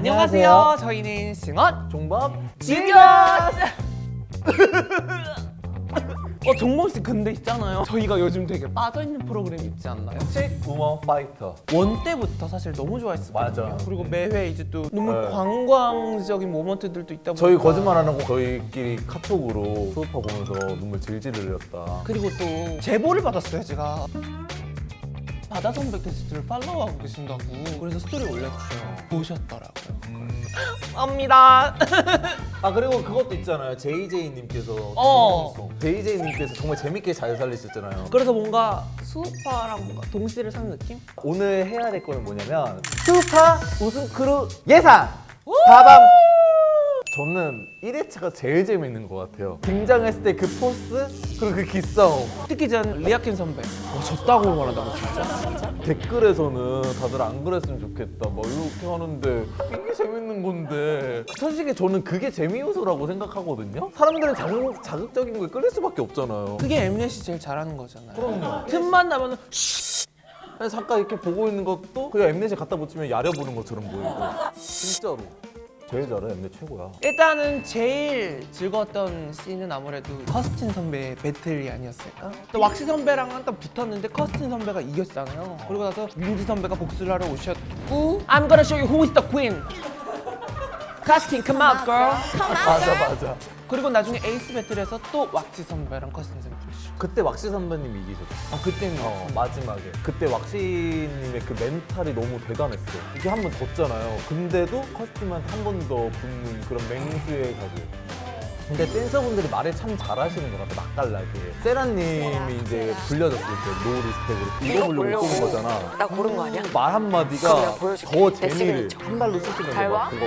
안녕하세요. 저희는 승원 종밥 지저스. 어 종범 씨 근데 있잖아요. 저희가 요즘 되게 빠져 있는 프로그램 있지 않나요? 스트릿 우먼 파이터 원 때부터 사실 너무 좋아했었거든요. 맞아. 그리고 매회 이제 또 너무 네. 관광적인 모먼트들도 있다 보니까 저희 거짓말 안 하고 저희끼리 카톡으로 수업하 보면서 눈물 질질 흘렸다 그리고 또 제보를 받았어요 제가 바다 선배 게스트를 팔로우하고 계신다고. 그래서 스토리 올렸죠 보셨더라고요. 음. 압니다. 아 그리고 그것도 있잖아요. JJ님께서 어. JJ님께서 정말 재밌게 잘 살리셨잖아요. 그래서 뭔가 수우파랑 뭔가 동시를 산 느낌? 오늘 해야 될 거는 뭐냐면 스파 우승 크루 예상! 다밤 저는 1회차가 제일 재밌는 것 같아요. 등장했을 때 그 포스 그리고 그 기싸움. 특히 전 리아킨 선배. 와 졌다고 말한다고 진짜? 댓글에서는 다들 안 그랬으면 좋겠다 막 이렇게 하는데. 이게 재밌는 건데. 솔직히 저는 그게 재미 요소라고 생각하거든요. 사람들은 자극, 자극적인 거에 끌릴 수밖에 없잖아요. 그게 엠넷이 제일 잘하는 거잖아요. 그럼요. 틈만 나면 그래서 잠깐 이렇게 보고 있는 것도 그냥 엠넷에 갖다 붙이면 야려 보는 것처럼 보이고. 진짜로 제일 잘해 엠넷 최고야 일단은 제일 즐거웠던 씬은 아무래도 커스틴 선배의 배틀이 아니었을까? 또 왁시 선배랑 한번 붙었는데 커스틴 선배가 이겼잖아요. 그리고 나서 민지 선배가 복수를 하러 오셨고 I'm gonna show you who is the queen. 커스틴 come out girl. 맞아 맞아. 그리고 나중에 에이스 배틀에서 또 왁시 선배랑 커스틴 선배 붙으시고 그때 왁시 선배님이 이기셨어. 아 그때는 어, 마지막에. 그때 왁시님의 그 멘탈이 너무 대단했어 이게 한 번 졌잖아요. 근데도 커스튬한테 한 번 더 붙는 그런 맹수의 가족 근데 댄서분들이 말을 참 잘하시는 것 같아 맛깔나게. 세라님이 이제 불려졌을 때 노 리스펙으로 이거 보려고 꼽은 거잖아. 나 고른 거 아니야? 말 한마디가 내가 보여줄게. 더 내 재미를 시그니처. 한 달로 쓰시는 잘거 봐. 그거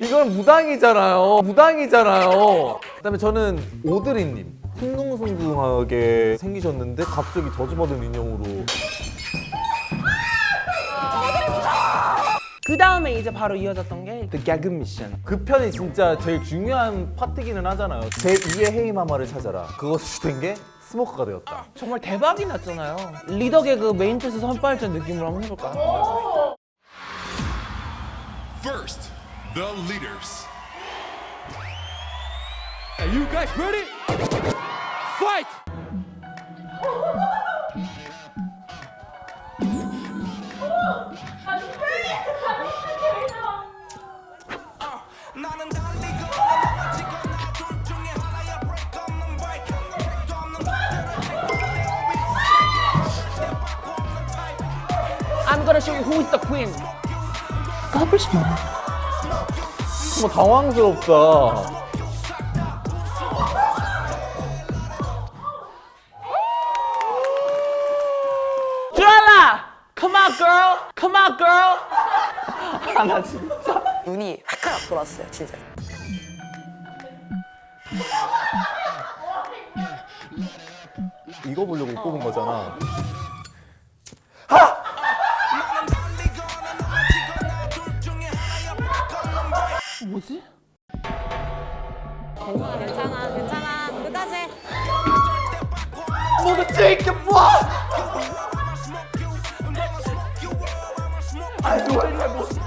이건 무당이잖아요. 무당이잖아요. 그다음에 저는 오드리님 숭둥숭둥하게 생기셨는데 갑자기 저주받은 인형으로 그 다음에 이제 바로 이어졌던 게 The Gag Mission. 그 편이 진짜 제일 중요한 파트기는 하잖아요. 제 2의 헤이마마를 찾아라. 그것이 된 게 스모크가 되었다. 정말 대박이 났잖아요. 리더 개그 메인 패스 선발전 느낌으로 한번 해볼까? First, the leaders. Are you guys ready? Fight! I'm gonna show you who is the queen. 뭐 당황스럽다. 주랄라! Come on, girl! Come on, girl! 아, 나 진짜. 눈이 화끈 돌았어요, 진짜. 이거 보려고 뽑은 거잖아. 뭐지? 괜찮아, 괜찮아. 끝까지. 해. 뭐지? 이게 뭐야? 아이고, 원래 뭐.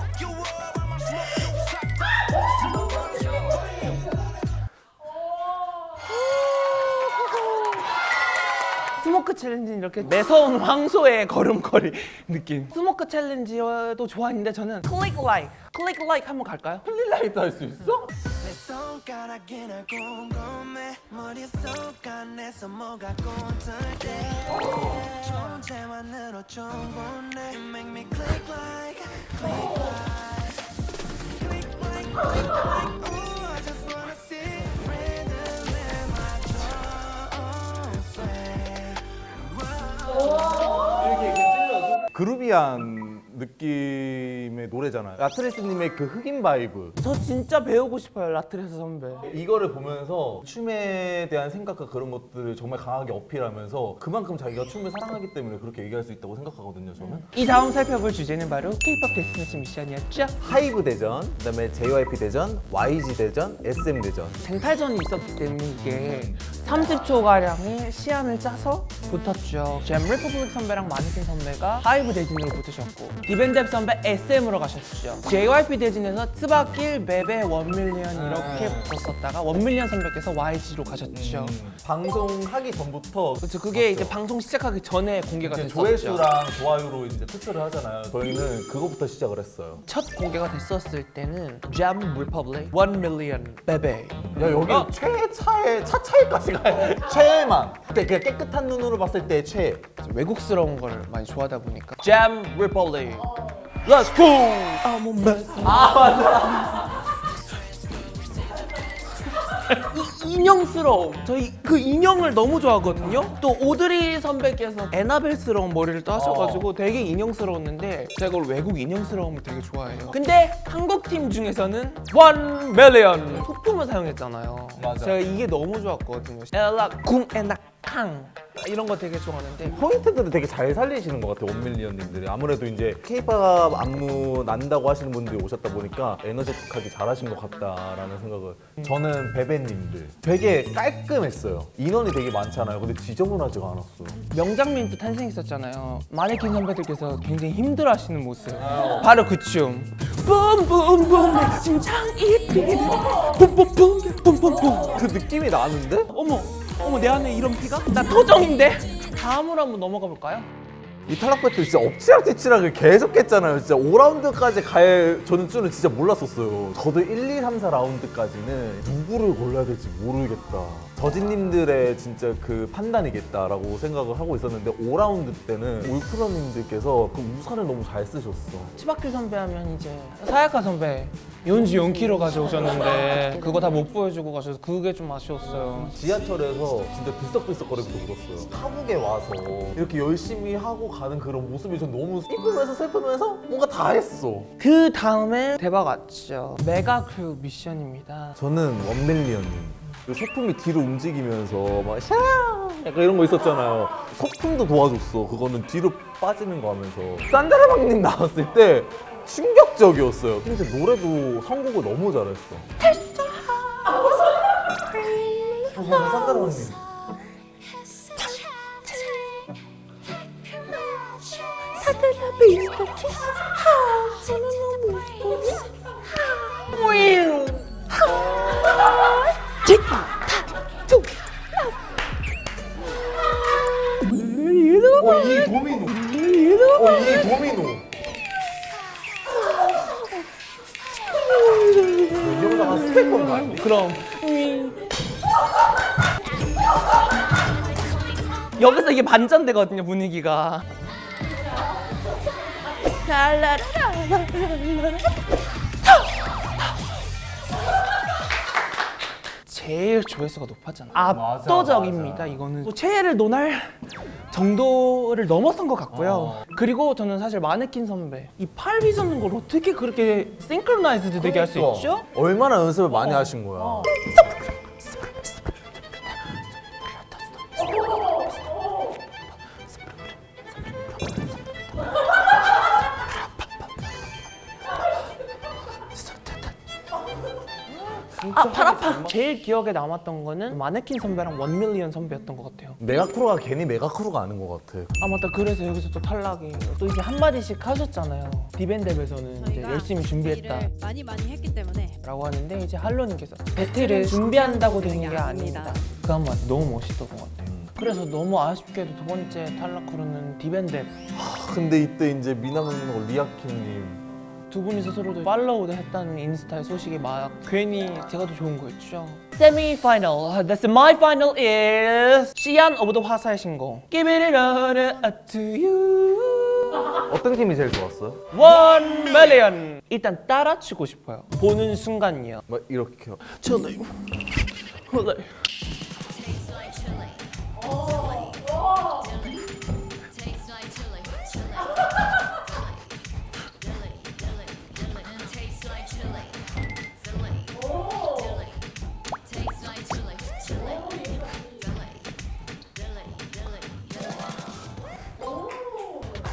챌린지는 이렇게 매서운 황소의 걸음걸이 느낌 스모크 챌린지도 좋아했는데 저는 클릭 라이크 클릭 라이크 한번 갈까요? 플리라이트 할 수 있어? 내 손가락이나 궁금해 머릿속 안에서 뭐가 꿈틀 때 그루비한 느낌의 노래잖아요. 라트레스님의 그 흑인 바이브. 저 진짜 배우고 싶어요 라트레스 선배 이거를 보면서 춤에 대한 생각과 그런 것들을 정말 강하게 어필하면서 그만큼 자기가 춤을 사랑하기 때문에 그렇게 얘기할 수 있다고 생각하거든요, 저는. 이 다음 살펴볼 주제는 바로 K-pop 데스티네이션 미션이었죠 하이브 대전, 그다음에 JYP 대전, YG 대전, SM 대전. 쟁탈전이 있었기 때문에 이게 30초 가량의 시안을 짜서 붙었죠. 잼 리퍼블릭 선배랑 마네킹 선배가 하이브 대진으로 붙으셨고 디벤 뎁 선배 SM으로 가셨죠. JYP 대진에서 트바길, 베베, 원밀리언 이렇게 붙었었다가 원밀리언 선배께서 YG로 가셨죠. 방송하기 전부터 그렇죠. 그게 이제 방송 시작하기 전에 공개가 이제 됐었죠. 조회수랑 좋아요로 이제 투표를 하잖아요. 저희는 그거부터 시작을 했어요. 첫 공개가 됐었을 때는 Jam Republic 1 million 베베 야 여기 어? 최차에 차차에까지 가요. 최애만. 그때 그 깨끗한 눈으로 봤을 때 최애. 외국스러운 걸 많이 좋아하다 보니까 Jam Republic Let's go! I'm a mess. 아 맞아. 이 인형스러움. 저희 그 인형을 너무 좋아하거든요. 또 오드리 선배께서 에나벨스러운 머리를 또 하셔가지고 되게 인형스러웠는데 제가 그걸 외국 인형스러움을 되게 좋아해요. 근데 한국 팀 중에서는 원 밀리언 소품을 사용했잖아요. 맞아. 제가 이게 너무 좋았거든요. 엘라 궁 에나 캉 이런 거 되게 좋아하는데. 포인트들을 되게 잘 살리시는 것 같아요 원밀리언님들이. 아무래도 이제 케이팝 안무 난다고 하시는 분들이 오셨다 보니까 에너제틱하게 잘하신 것 같다라는 생각을. 저는 베베님들. 되게 깔끔했어요. 인원이 되게 많잖아요. 근데 지저분하지가 않았어 명장면도 탄생했었잖아요. 마네킹 선배들께서 굉장히 힘들어하시는 모습. 바로 그 춤. 뿜뿜뿜. 내 심장이 뛰고 뿜뿜뿜 뿜뿜뿜. 그 느낌이 나는데? 어머 어머 내 안에 이런 피가? 나 토정인데. 다음으로 한번 넘어가 볼까요? 이 탈락 배틀 진짜 엎치락뒤치락을 계속 했잖아요 진짜 5라운드까지 갈 저는 줄은 진짜 몰랐었어요 저도 1, 2, 3, 4라운드까지는 누구를 골라야 될지 모르겠다 저진님들의 진짜 그 판단이겠다라고 생각을 하고 있었는데 5라운드 때는 울프라님들께서 그 우산을 너무 잘 쓰셨어 치바키 선배 하면 이제 사야카 선배 연지 연키로 가져오셨는데 그거 다 못 보여주고 가셔서 그게 좀 아쉬웠어요. 지하철에서 진짜 들썩들썩거리면서 울었어요 한국에 와서 이렇게 열심히 하고 가는 그런 모습이 전 너무 슬프면서 슬프면서 뭔가 다 했어 그 다음에 대박 왔죠. 메가크루 미션입니다. 저는 원밀리언님. 그 소품이 뒤로 움직이면서 막 샤! 약간 이런 거 있었잖아요. 소품도 도와줬어. 그거는 뒤로 빠지는 거 하면서. 산다라방님 나왔을 때 충격적이었어요. 근데 노래도 선곡을 너무 잘했어. 어, 산다라방님. 어, 그럼 여기서 이게 반전되거든요 분위기가. 제일 조회수가 높았잖아. 압도적입니다. 이거는 뭐 최애를 논할 정도를 넘어선 것 같고요. 그리고 저는 사실 마네킹 선배 이 팔 휘젓는 걸 어떻게 그렇게 싱크로나이즈드 되게 할 수 있죠? 얼마나 연습을 많이 하신 거야. 제일 기억에 남았던 거는 마네킹 선배랑 원밀리언 선배였던 것 같아요. 메가크루가 괜히 메가크루가 아닌 것 같아. 아 맞다. 그래서 여기서 또 탈락이. 또 이제 한 마디씩 하셨잖아요. 디벤뎁에서는 이제 저희가 열심히 준비했다. 많이 많이 했기 때문에 라고 하는데 이제 할로님께서 배틀을 준비한다고 되는 게 아닙니다. 그 한마디 너무 멋있었던 것 같아요. 그래서 너무 아쉽게도 두 번째 탈락 크루는 디벤뎁 근데 이때 이제 미나님하고 리아키님 두 분이서 서로 팔로우도 했다는 인스타의 소식이 막 괜히 제가 더 좋은 거였죠. 세미 파이널. The semi final is 시안 오브 더 화사의 신곡. Give it all to you. 어떤 팀이 제일 좋았어요? One million. 일단 따라추고 싶어요. 보는 순간이요. 막 이렇게 저는 원래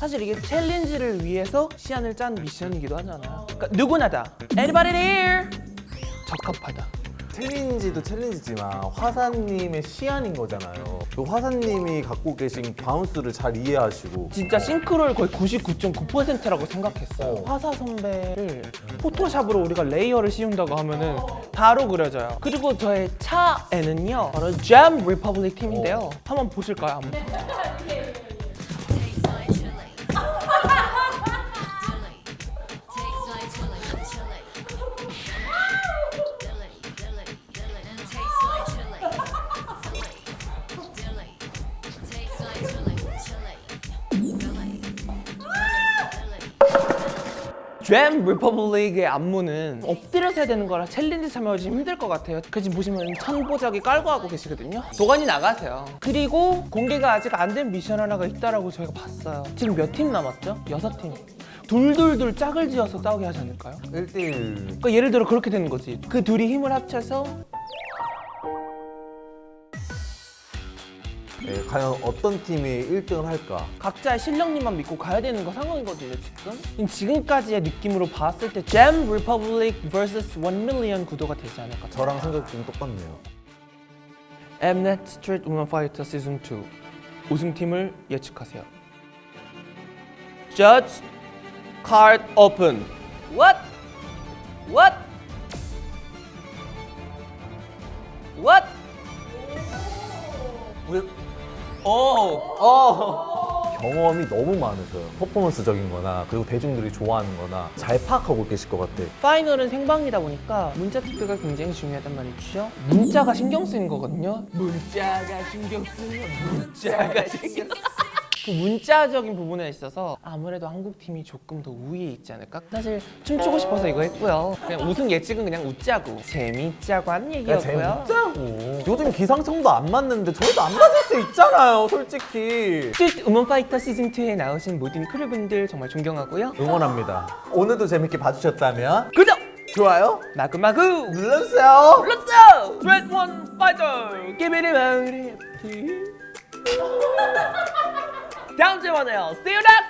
사실 이게 챌린지를 위해서 시안을 짠 미션이기도 하잖아요. 그러니까 누구나 다 Anybody here? 적합하다. 챌린지도 챌린지지만 화사님의 시안인 거잖아요. 그 화사님이 갖고 계신 바운스를 잘 이해하시고 진짜 싱크로율 거의 99.9%라고 생각했어요. 어. 화사 선배를 포토샵으로 우리가 레이어를 씌운다고 하면은 바로 그려져요. 그리고 저의 차에는요, 바로 잼 리퍼블릭 팀인데요. 한번 보실까요? 한번. 잼 리퍼블릭의 안무는 엎드려서 해야 되는 거라 챌린지 참여하기 좀 힘들 것 같아요. 그 지금 보시면 천보자기 깔고 하고 계시거든요. 도관이 나가세요. 그리고 공개가 아직 안 된 미션 하나가 있다라고 저희가 봤어요. 지금 몇 팀 남았죠? 여섯 팀. 둘둘둘 짝을 지어서 싸우게 하지 않을까요? 1대1 그러니까 예를 들어 그렇게 되는 거지. 그 둘이 힘을 합쳐서 네, 과연 어떤 팀이 1등을 할까? 각자의 실력님만 믿고 가야 되는 거 상황이거든요 지금 지금까지의 느낌으로 봤을 때잼 리퍼블릭 vs 1 million 구도가 되지 않을까 저랑 생각이 좀 똑같네요. Mnet Street Women Fighter 시즌 2 우승팀을 예측하세요 Judge Card Open? What? What? 오! 경험이 너무 많으셔요. 퍼포먼스적인 거나 그리고 대중들이 좋아하는 거나 잘 파악하고 계실 것 같아. 파이널은 생방이다 보니까 문자 투표가 굉장히 중요하단 말이죠. 문자가 신경 쓰이는 거거든요. 문자가 신경 쓰여. 문자가 신경 쓰여. 그 문자적인 부분에 있어서 아무래도 한국 팀이 조금 더 우위에 있지 않을까? 사실 춤추고 싶어서 이거 했고요. 그냥 우승 예측은 그냥 웃자고 재밌자고 한 얘기였고요. 재밌자고. 요즘 기상청도 안 맞는데 저희도 안 맞을 수 있잖아요, 솔직히. 스트리트 우먼 파이터 시즌 2에 나오신 모든 크루분들 정말 존경하고요. 응원합니다. 오늘도 재밌게 봐주셨다면 구독! 좋아요 마구마구! 눌러주세요. Fighter! Give me the money. 다음 주 에 만나요. See you next